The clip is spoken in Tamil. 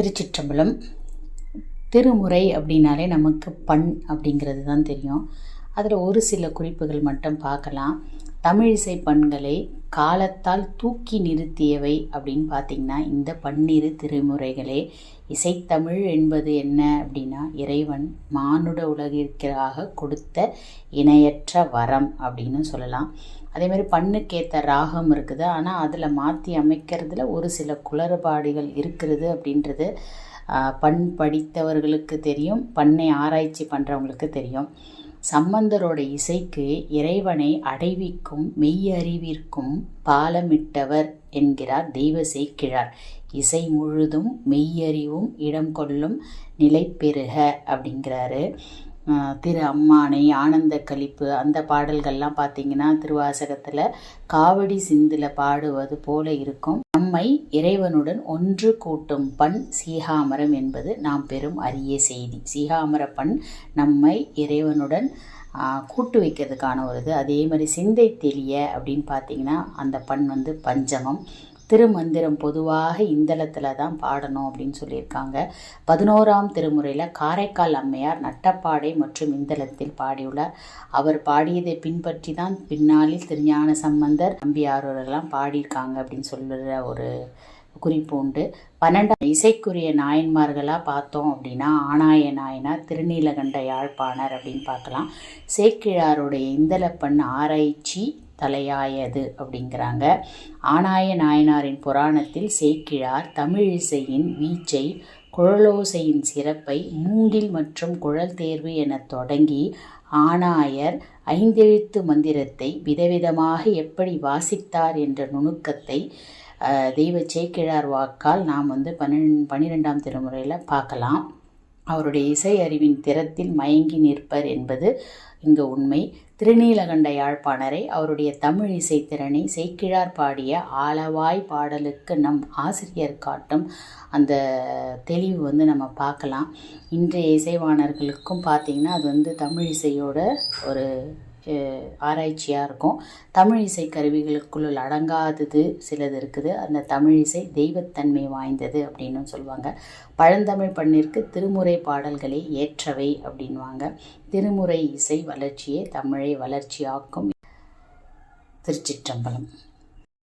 திருச்சிற்றம்பலம். திருமுறை அப்படின்னாலே நமக்கு பண் அப்படிங்கிறது தான் தெரியும். அதில் ஒரு சில குறிப்புகள் மட்டும் பார்க்கலாம். தமிழிசை பண்களை காலத்தால் தூக்கி நிறுத்தியவை அப்படின்னு பார்த்திங்கன்னா இந்த பன்னிரு திருமுறைகளே. இசைத்தமிழ் என்பது என்ன அப்படின்னா இறைவன் மானுட உலகிற்காக கொடுத்த இணையற்ற வரம் அப்படின்னு சொல்லலாம். அதேமாதிரி பண்ணுக்கேற்ற ராகம் இருக்குது. ஆனால் அதில் மாற்றி அமைக்கிறதுல ஒரு சில குளறுபாடுகள் இருக்கிறது அப்படின்றது பண் படித்தவர்களுக்கு தெரியும் பண்ணை ஆராய்ச்சி பண்ணுறவங்களுக்கு தெரியும். சம்பந்தரோட இசைக்கு இறைவனை அடைவிக்கும் மெய்யறிவிற்கும் பாலமிட்டவர் என்கிறார் தெய்வசை கிழார் இசை முழுதும் மெய்யறிவும் இடம் கொள்ளும் நிலை பெறுக அப்படிங்கிறாரு. திரு அம்மானை ஆனந்த கழிப்பு அந்த பாடல்கள்லாம் பார்த்தீங்கன்னா திருவாசகத்தில் காவடி சிந்தில் பாடுவது போல இருக்கும். நம்மை இறைவனுடன் ஒன்று கூட்டும் பண் சீகாமரம் என்பது நாம் பெறும் அரிய செய்தி. சீகாமர பண் நம்மை இறைவனுடன் கூட்டு வைக்கிறதுக்கான ஒரு இது. அதே மாதிரி சிந்தை தெளிய அப்படின்னு பார்த்தீங்கன்னா அந்த பண் வந்து பஞ்சமம். திருமந்திரம் பொதுவாக இந்தளத்தில் தான் பாடணும் அப்படின்னு சொல்லியிருக்காங்க. பதினோராம் திருமுறையில் காரைக்கால் அம்மையார் நட்டப்பாடை மற்றும் இந்தளத்தில் பாடியுள்ளார். அவர் பாடியதை பின்பற்றி தான் பின்னாளில் திருஞான சம்பந்தர் நம்பியாரோரெல்லாம் பாடியிருக்காங்க அப்படின்னு சொல்லுற ஒரு குறிப்பு உண்டு. பன்னெண்டாம் இசைக்குரிய நாயன்மார்களாக பார்த்தோம் அப்படின்னா ஆனாய நாயனார் திருநீலகண்ட யாழ்ப்பாணர் அப்படின்னு பார்க்கலாம். சேக்கிழாருடைய இந்தலப்பண் ஆராய்ச்சி தலையாயது அப்படிங்கிறாங்க. ஆனாய நாயனாரின் புராணத்தில் சேக்கிழார் தமிழிசையின் வீச்சை குழலோசையின் சிறப்பை மூங்கில் மற்றும் குழல் தேர்வு என தொடங்கி ஆணாயர் ஐந்தெழுத்து மந்திரத்தை விதவிதமாக எப்படி வாசித்தார் என்ற நுணுக்கத்தை தெய்வ சேக்கிழார் வாக்கால் நாம் வந்து பன்னெண் பன்னிரெண்டாம் திருமுறையில் பார்க்கலாம். அவருடைய இசை அறிவின் திறத்தில் மயங்கி நிற்பர் என்பது இங்கு உண்மை. திருநீலகண்ட யாழ்ப்பாணரை அவருடைய தமிழ் இசை திறனை செய்கிழார் பாடிய ஆளவாய் பாடலுக்கு நம் ஆசிரியர் காட்டும் அந்த தெளிவு வந்து நம்ம பார்க்கலாம். இன்றைய இசைவாணர்களுக்கும் பார்த்திங்கன்னா அது வந்து தமிழ் இசையோட ஒரு ஆராய்ச்சியாக இருக்கும். தமிழ் இசை கருவிகளுக்குள் அடங்காதது சிலது இருக்குது. அந்த தமிழ் இசை தெய்வத்தன்மை வாய்ந்தது அப்படின்னு சொல்லுவாங்க. பழந்தமிழ் பண்ணிற்கு திருமுறை பாடல்களை ஏற்றவை அப்படின்வாங்க திருமுறை இசை வளர்ச்சியே தமிழை வளர்ச்சியாக்கும். திருச்சிற்றம்பலம்.